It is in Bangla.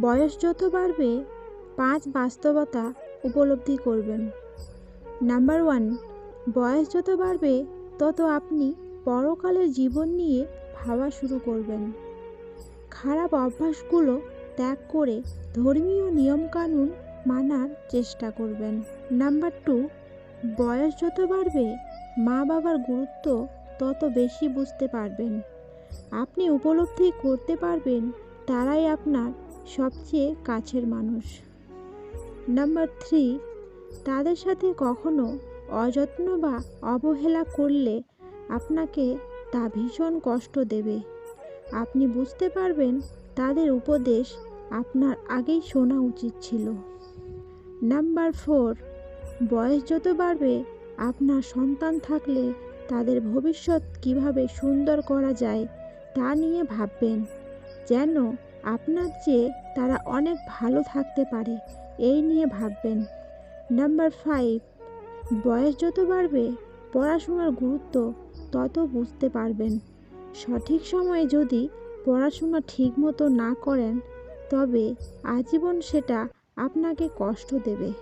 বয়স যত বাড়বে, পাঁচ বাস্তবতা উপলব্ধি করবেন। নাম্বার ওয়ান, বয়স যত বাড়বে, তত আপনি পরকালের জীবন নিয়ে ভাবা শুরু করবেন। খারাপ অভ্যাসগুলো ত্যাগ করে ধর্মীয় নিয়মকানুন মানার চেষ্টা করবেন। নাম্বার টু, বয়স যত বাড়বে, মা বাবার গুরুত্ব তত বেশি বুঝতে পারবেন। আপনি উপলব্ধি করতে পারবেন, তারাই আপনার সবচেয়ে কাছের মানুষ। নাম্বার থ্রি তাদের সাথে কখনো অযত্ন বা অবহেলা করলে আপনাকে তা ভীষণ কষ্ট দেবে। আপনি বুঝতে পারবেন তাদের উপদেশ আপনার আগেই শোনা উচিত ছিল। নাম্বার ফোর বয়স যত বাড়বে, আপনার সন্তান থাকলে তাদের ভবিষ্যৎ কীভাবে সুন্দর করা যায় তা নিয়ে ভাববেন। যেন আপনার চেয়ে তারা অনেক ভালো থাকতে পারে, এই নিয়ে ভাববেন। নাম্বার ফাইভ, বয়স যত বাড়বে, পড়াশোনার গুরুত্ব তত বুঝতে পারবেন। সঠিক সময়ে যদি পড়াশোনা ঠিকমতো না করেন, তবে আজীবন সেটা আপনাকে কষ্ট দেবে।